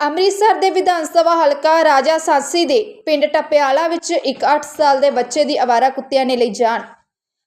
ਅੰਮ੍ਰਿਤਸਰ ਦੇ ਵਿਧਾਨ ਸਭਾ ਹਲਕਾ ਰਾਜਾ ਸਾਸੀ ਦੇ ਪਿੰਡ ਟਪਿਆਲਾ ਵਿੱਚ ਇੱਕ 8 ਸਾਲ ਦੇ ਬੱਚੇ ਦੀ ਅਵਾਰਾ ਕੁੱਤਿਆਂ ਨੇ ਲਈ ਜਾਨ।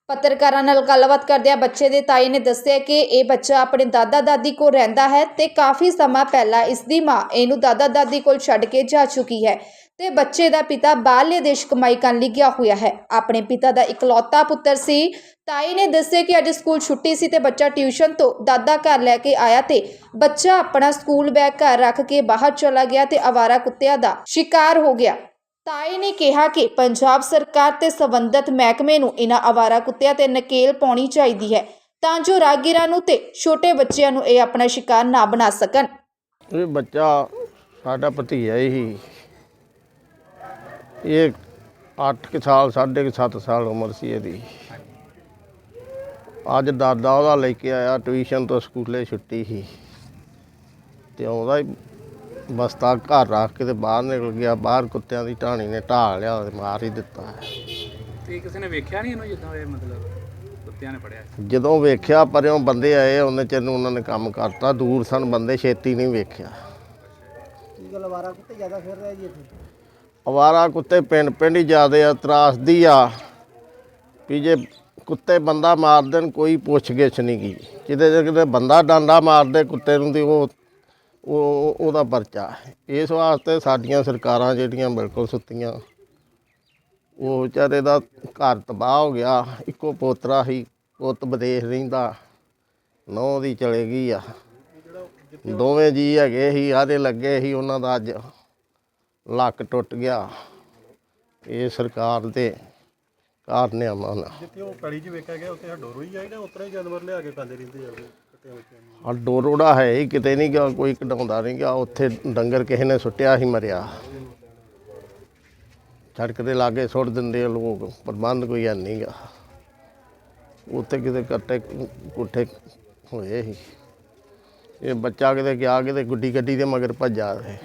ਪੱਤਰਕਾਰਾਂ ਨਾਲ ਗੱਲਬਾਤ ਕਰਦਿਆਂ ਬੱਚੇ ਦੇ ਤਾਈ ਨੇ ਦੱਸਿਆ ਕਿ ਇਹ ਬੱਚਾ ਆਪਣੇ ਦਾਦਾ ਦਾਦੀ ਕੋਲ ਰਹਿੰਦਾ ਹੈ ਤੇ ਕਾਫੀ ਸਮਾਂ ਪਹਿਲਾਂ ਇਸ ਦੀ ਮਾਂ ਇਹਨੂੰ ਦਾਦਾ ਦਾਦੀ ਕੋਲ ਛੱਡ ਕੇ ਜਾ ਚੁੱਕੀ ਹੈ। ਤੇ ਬੱਚੇ ਦਾ ਪਿਤਾ ਬਾਹਰਲੇ ਦੇਸ਼ ਕਮਾਈ ਕਰਨ ਲਈ ਗਿਆ ਹੋਇਆ ਹੈ। ਆਪਣੇ ਪਿਤਾ ਦਾ ਇਕਲੌਤਾ ਪੁੱਤਰ ਸੀ। ਤਾਈ ਨੇ ਦੱਸਿਆ ਕਿ ਅੱਜ ਸਕੂਲ ਛੁੱਟੀ ਸੀ ਤੇ ਬੱਚਾ ਟਿਊਸ਼ਨ ਤੋਂ ਦਾਦਾ ਘਰ ਲੈ ਕੇ ਆਇਆ ਤੇ ਬੱਚਾ ਆਪਣਾ ਸਕੂਲ ਬੈਗ ਘਰ ਰੱਖ ਕੇ ਬਾਹਰ ਚਲਾ ਗਿਆ ਤੇ ਆਵਾਰਾ ਕੁੱਤਿਆਂ ਦਾ ਸ਼ਿਕਾਰ ਹੋ ਗਿਆ। ਤਾਈ ਨੇ ਕਿਹਾ ਕਿ ਪੰਜਾਬ ਸਰਕਾਰ ਤੇ ਸੰਬੰਧਿਤ ਮਹਿਕਮੇ ਨੂੰ ਇਹਨਾਂ ਆਵਾਰਾ ਕੁੱਤਿਆਂ ਤੇ ਨਕੇਲ ਪਾਉਣੀ ਚਾਹੀਦੀ ਹੈ ਤਾਂ ਜੋ ਰਾਗੀਰਾਂ ਨੂੰ ਤੇ ਛੋਟੇ ਬੱਚਿਆਂ ਨੂੰ ਇਹ ਆਪਣਾ ਸ਼ਿਕਾਰ ਨਾ ਬਣਾ ਸਕਣ। ਇਹ ਬੱਚਾ ਸਾਡਾ ਭਤੀਜਾ ਹੀ ਇਹ 8 ਕੁ ਸਾਲ ਸਾਢੇ ਕੁ ਸੱਤ ਸਾਲ ਉਮਰ ਸੀ ਇਹਦੀ। ਅੱਜ ਦਾਦਾ ਉਹਦਾ ਲੈ ਕੇ ਆਇਆ ਟਿਊਸ਼ਨ ਤੋਂ ਸਕੂਲੇ ਛੁੱਟੀ ਸੀ। ਤੇ ਆਉਂਦਾ ਹੀ ਬਸਤਾ ਘਰ ਰੱਖ ਕੇ ਤੇ ਬਾਹਰ ਨਿਕਲ ਗਿਆ ਬਾਹਰ ਕੁੱਤਿਆਂ ਦੀ ਢਾਣੀ ਨੇ ਢਾਲ ਲਿਆ ਤੇ ਮਾਰ ਹੀ ਦਿੱਤਾ। ਤੇ ਕਿਸੇ ਨੇ ਵੇਖਿਆ ਨਹੀਂ ਇਹਨੂੰ ਜਿੱਦਾਂ ਇਹ ਮਤਲਬ ਕੁੱਤਿਆਂ ਨੇ ਫੜਿਆ? ਜਦੋਂ ਵੇਖਿਆ ਪਰਿਓਂ ਬੰਦੇ ਆਏ ਉਹਨੇ ਚਿਰ ਨੂੰ ਉਹਨਾਂ ਨੇ ਕੰਮ ਕਰਤਾ। ਦੂਰ ਸਨ ਬੰਦੇ ਛੇਤੀ ਨਹੀਂ ਵੇਖਿਆ। ਕੀ ਗੱਲ ਅਵਾਰਾ ਕੁੱਤੇ ਜ਼ਿਆਦਾ ਫਿਰ ਰਿਹਾ ਜੀ ਇੱਥੇ? ਅਵਾਰਾ ਕੁੱਤੇ ਪਿੰਡ ਪਿੰਡ ਹੀ ਜ਼ਿਆਦੇ ਆ, ਤਰਾਸਦੀ ਆ। ਵੀ ਜੇ ਕੁੱਤੇ ਬੰਦਾ ਮਾਰ ਦੇਣ, ਕੋਈ ਪੁੱਛਗਿੱਛ ਨਹੀਂ ਗੀ। ਕਿਤੇ ਜੇ ਕਿਤੇ ਬੰਦਾ ਡਾਂਡਾ ਮਾਰਦੇ ਕੁੱਤੇ ਨੂੰ, ਤੇ ਉਹ ਉਹ, ਉਹਦਾ ਪਰਚਾ। ਇਸ ਵਾਸਤੇ ਸਾਡੀਆਂ ਸਰਕਾਰਾਂ ਜਿਹੜੀਆਂ ਬਿਲਕੁਲ ਸੁੱਤੀਆਂ, ਉਹ ਵਿਚਾਰੇ ਦਾ ਘਰ ਤਬਾਹ ਹੋ ਗਿਆ। ਇੱਕੋ ਪੋਤਰਾ ਹੀ ਪੁੱਤ ਵਿਦੇਸ਼ ਰਹਿੰਦਾ ਨੌ ਦੀ ਚਲੇ ਗਈ ਆ। ਦੋਵੇਂ ਜੀ ਹੈਗੇ ਸੀ, ਆਦੇ ਲੱਗੇ ਸੀ ਉਹਨਾਂ ਦਾ ਅੱਜ। ਲੱਕ ਟੁੱਟ ਗਿਆ। ਇਹ ਸਰਕਾਰ ਦੇ ਕਾਰਨ ਆ ਨਾ। ਜਿੱਥੇ ਉਹ ਪੈਲੀ 'ਚ ਵੇਖਿਆ ਗਿਆ ਉੱਥੇ ਡੋਰੋ ਹੀ ਆ ਜਿਹੜਾ ਉਤਰਾ ਹੀ ਜਾਨਵਰ ਲਿਆ ਕੇ ਪਾਉਂਦੇ ਰਹਿੰਦੇ ਆ ਆ ਡੋਰੋੜਾ ਹੈ ਹੀ ਕਿਤੇ ਨਹੀਂ ਗਿਆ ਕੋਈ ਕਢਾਉਂਦਾ ਨਹੀਂ ਗਿਆ। ਉੱਥੇ ਡੰਗਰ ਕਿਸੇ ਨੇ ਸੁੱਟਿਆ ਸੀ ਮਰਿਆ। ਸੜਕ ਦੇ ਲਾਗੇ ਸੁੱਟ ਦਿੰਦੇ ਆ ਲੋਕ ਪ੍ਰਬੰਧ ਕੋਈ ਹੈ ਨਹੀਂ ਗਾ। ਉੱਥੇ ਕਿਤੇ ਕੱਟੇ ਕੁੱਠੇ ਹੋਏ ਸੀ। ਇਹ ਬੱਚਾ ਕਿਤੇ ਗਿਆ ਕਿਤੇ ਗੁੱਡੀ ਗੱਡੀ ਦੇ ਮਗਰ ਭੱਜਾ ਤੇ